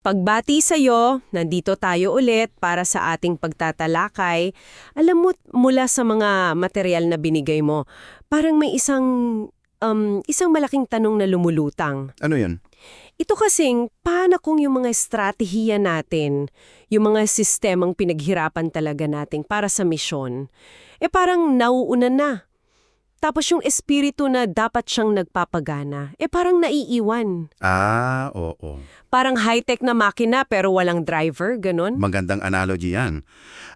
Pagbati sa'yo, nandito tayo ulit para sa ating pagtatalakay. Alam mo, mula sa mga material na binigay mo, parang may isang, um, isang malaking tanong na lumulutang. Ano yan? Ito kasing, paano kung yung mga estratehiya natin, yung mga sistemang pinaghirapan talaga nating para sa misyon, eh parang nauuna na. Tapos yung espiritu na dapat siyang nagpapagana, eh parang naiiwan. Ah, oo. Parang high-tech na makina pero walang driver, ganun. Magandang analogy yan.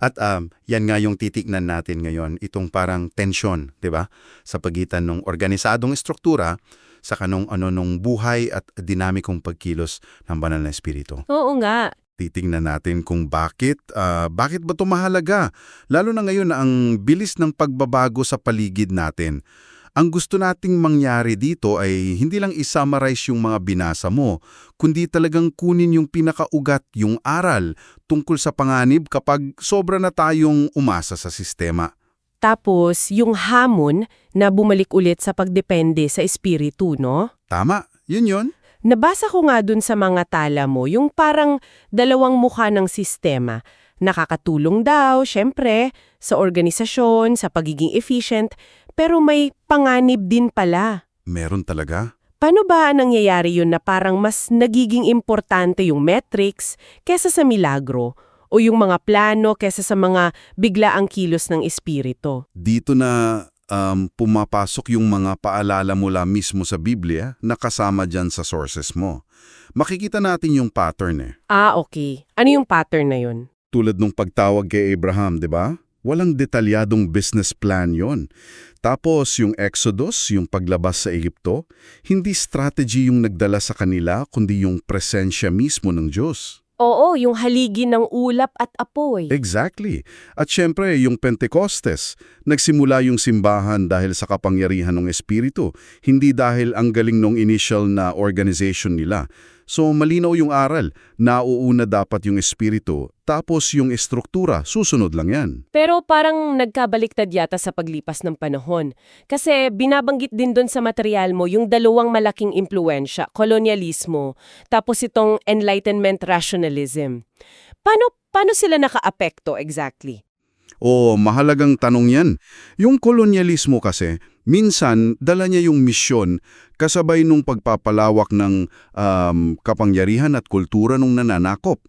At um, yan nga yung titignan natin ngayon, itong parang tensyon, di ba? Sa pagitan ng organisadong estruktura sa kanong ano nung buhay at dinamikong pagkilos ng banal na espiritu. Oo nga. Titingnan natin kung bakit, ah, bakit ba ito mahalaga? Lalo na ngayon na ang bilis ng pagbabago sa paligid natin. Ang gusto nating mangyari dito ay hindi lang isummarize yung mga binasa mo, kundi talagang kunin yung pinakaugat, yung aral, tungkol sa panganib kapag sobra na tayong umasa sa sistema. Tapos, yung hamon na bumalik ulit sa pagdepende sa espiritu, no? Tama, yun yun. Nabasa ko nga dun sa mga tala mo, yung parang dalawang mukha ng sistema. Nakakatulong daw, syempre, sa organisasyon, sa pagiging efficient, pero may panganib din pala. Meron talaga. Paano ba nangyayari yun na parang mas nagiging importante yung metrics kesa sa milagro o yung mga plano kesa sa mga biglaang kilos ng espiritu? Dito na um, pumapasok yung mga paalala mula mismo sa Biblia na kasama dyan sa sources mo. Makikita natin yung pattern eh. Ah, okay. Ano yung pattern na yun? Tulad nung pagtawag kay Abraham, di ba? Walang detalyadong business plan yon. Tapos yung Exodus, yung paglabas sa Egypto, hindi strategy yung nagdala sa kanila, kundi yung presensya mismo ng Diyos. Oo, yung haligi ng ulap at apoy. Exactly. At syempre, yung Pentecostes, nagsimula yung simbahan dahil sa kapangyarihan ng Espiritu, hindi dahil ang galing ng initial na organization nila. So malinaw yung aral, nauuna dapat yung Espiritu, tapos yung estruktura, susunod lang yan. Pero parang nagkabaliktad yata sa paglipas ng panahon. Kasi binabanggit din doon sa material mo yung dalawang malaking impluensya, kolonyalismo, tapos itong Enlightenment rationalism. Paano, paano sila nakaapekto exactly? O mahalagang tanong yan. Yung kolonyalismo kasi, minsan dala niya yung misyon kasabay nung pagpapalawak ng um, kapangyarihan at kultura nung nananakop.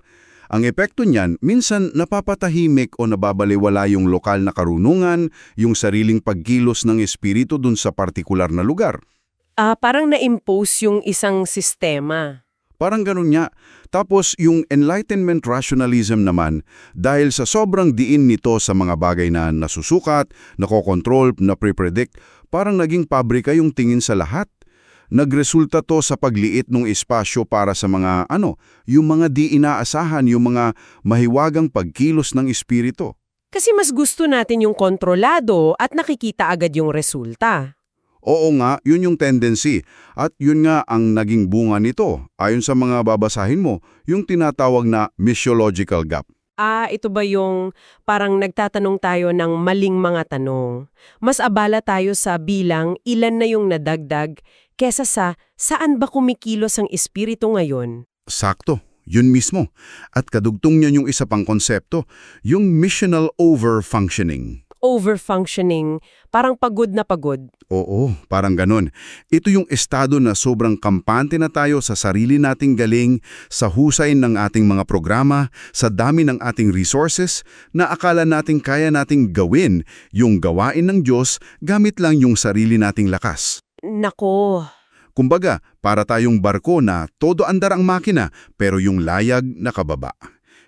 Ang epekto niyan, minsan napapatahimik o nababaliwala yung lokal na karunungan, yung sariling pagkilos ng espiritu dun sa partikular na lugar. Ah, parang na-impose yung isang sistema. Parang ganun niya. Tapos yung Enlightenment rationalism naman, dahil sa sobrang diin nito sa mga bagay na nasusukat, nakokontrol, na-predict, parang naging pabrika yung tingin sa lahat. Nagresulta to sa pagliit ng espasyo para sa mga ano, yung mga di inaasahan, yung mga mahiwagang pagkilos ng espiritu. Kasi mas gusto natin yung kontrolado at nakikita agad yung resulta. Oo nga, yun yung tendency. At yun nga ang naging bunga nito. Ayon sa mga babasahin mo, yung tinatawag na missiological gap. Ah, ito ba yung parang nagtatanong tayo ng maling mga tanong? Mas abala tayo sa bilang ilan na yung nadagdag kesa sa saan ba kumikilos ang espiritu ngayon? Sakto, yun mismo. At kadugtong niyan yung isa pang konsepto, yung missional over-functioning. Overfunctioning, parang pagod na pagod. Oo, parang ganun. Ito yung estado na sobrang kampante na tayo sa sarili nating galing, sa husay ng ating mga programa, sa dami ng ating resources, na akala nating kaya nating gawin yung gawain ng Diyos gamit lang yung sarili nating lakas. Nako, Kumbaga, para tayong barko na todo andar ang makina pero yung layag nakababa.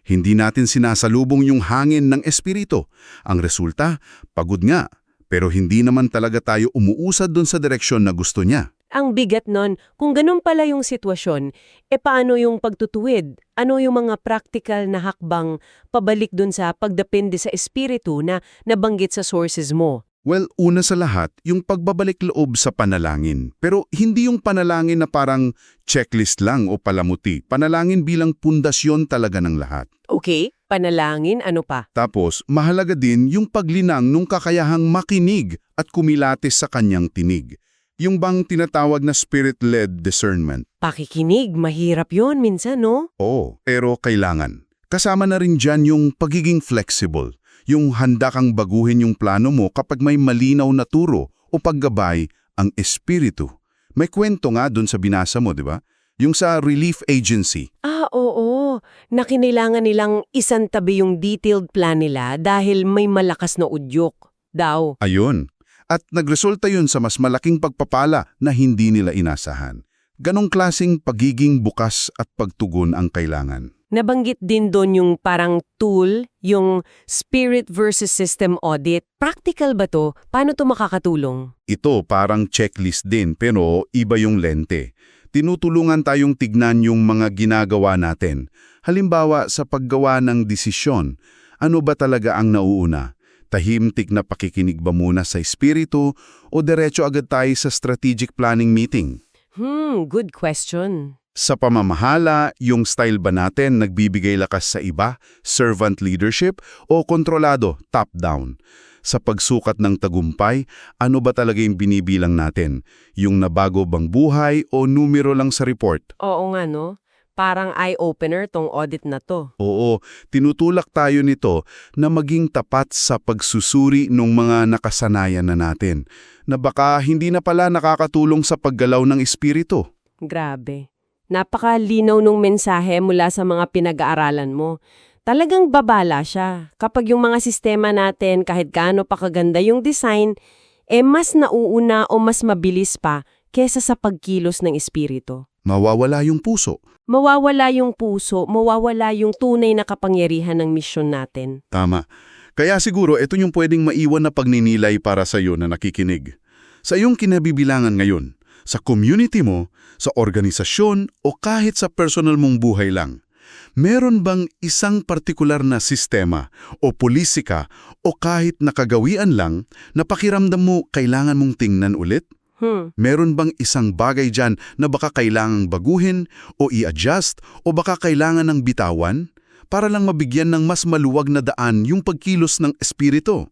Hindi natin sinasalubong yung hangin ng espiritu. Ang resulta, pagod nga, pero hindi naman talaga tayo umuusad dun sa direksyon na gusto niya. ang bigat nun, kung ganun pala yung sitwasyon, e paano yung pagtutuwid? Ano yung mga practical na hakbang pabalik dun sa pagdepende sa espiritu na nabanggit sa sources mo? Well, una sa lahat, yung pagbabalik loob sa panalangin. Pero hindi yung panalangin na parang checklist lang o palamuti. Panalangin bilang pundasyon talaga ng lahat. Okay, panalangin, ano pa? Tapos, mahalaga din yung paglinang nung kakayahang makinig at kumilatis sa kanyang tinig. Yung bang tinatawag na spirit-led discernment. Pakikinig, mahirap yon minsan, no? Oo, pero kailangan. Kasama na rin dyan yung pagiging flexible. Yung handa kang baguhin yung plano mo kapag may malinaw na turo o paggabay ang espiritu. May kwento nga dun sa binasa mo, di ba? Yung sa relief agency. Ah, oo. Na kinailangan nilang isantabi yung detailed plan nila dahil may malakas na udyok daw. Ayun. At nagresulta yun sa mas malaking pagpapala na hindi nila inasahan. Ganong klasing pagiging bukas at pagtugon ang kailangan. Nabanggit din doon yung parang tool, yung spirit versus system audit. Practical ba to? Paano to makakatulong? Ito parang checklist din pero iba yung lente. Tinutulungan tayong tignan yung mga ginagawa natin. Halimbawa sa paggawa ng desisyon, ano ba talaga ang nauuna? Tahimtik na pakikinig ba muna sa espiritu o diretso agad tayo sa strategic planning meeting? Hmm, good question. Sa pamamahala, yung style ba natin nagbibigay lakas sa iba, servant leadership, o kontrolado, top-down? Sa pagsukat ng tagumpay, ano ba talaga yung binibilang natin? Yung nabago bang buhay o numero lang sa report? Oo nga, no? Parang eye-opener tong audit na to. Oo, tinutulak tayo nito na maging tapat sa pagsusuri ng mga nakasanayan na natin, na baka hindi na pala nakakatulong sa paggalaw ng espiritu. Grabe. Napakalinaw nung mensahe mula sa mga pinag-aaralan mo. Talagang babala siya. Kapag yung mga sistema natin, kahit gaano pa kaganda yung design, eh mas nauuna o mas mabilis pa kesa sa pagkilos ng espiritu. Mawawala yung puso. Mawawala yung puso, mawawala yung tunay na kapangyarihan ng misyon natin. Tama. Kaya siguro ito yung pwedeng maiwan na pagninilay para sa iyo na nakikinig. Sa iyong kinabibilangan ngayon, sa community mo, sa organisasyon o kahit sa personal mong buhay lang, meron bang isang partikular na sistema o politika o kahit nakagawian lang na pakiramdam mo kailangan mong tingnan ulit? Hmm. Meron bang isang bagay dyan na baka kailangang baguhin o i-adjust o baka kailangan ng bitawan para lang mabigyan ng mas maluwag na daan yung pagkilos ng espiritu?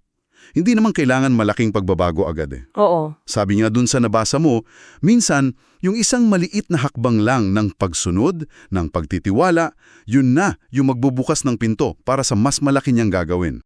Hindi naman kailangan malaking pagbabago agad eh. Oo. Sabi nga dun sa nabasa mo, minsan yung isang maliit na hakbang lang ng pagsunod, ng pagtitiwala, yun na yung magbubukas ng pinto para sa mas malaki niyang gagawin.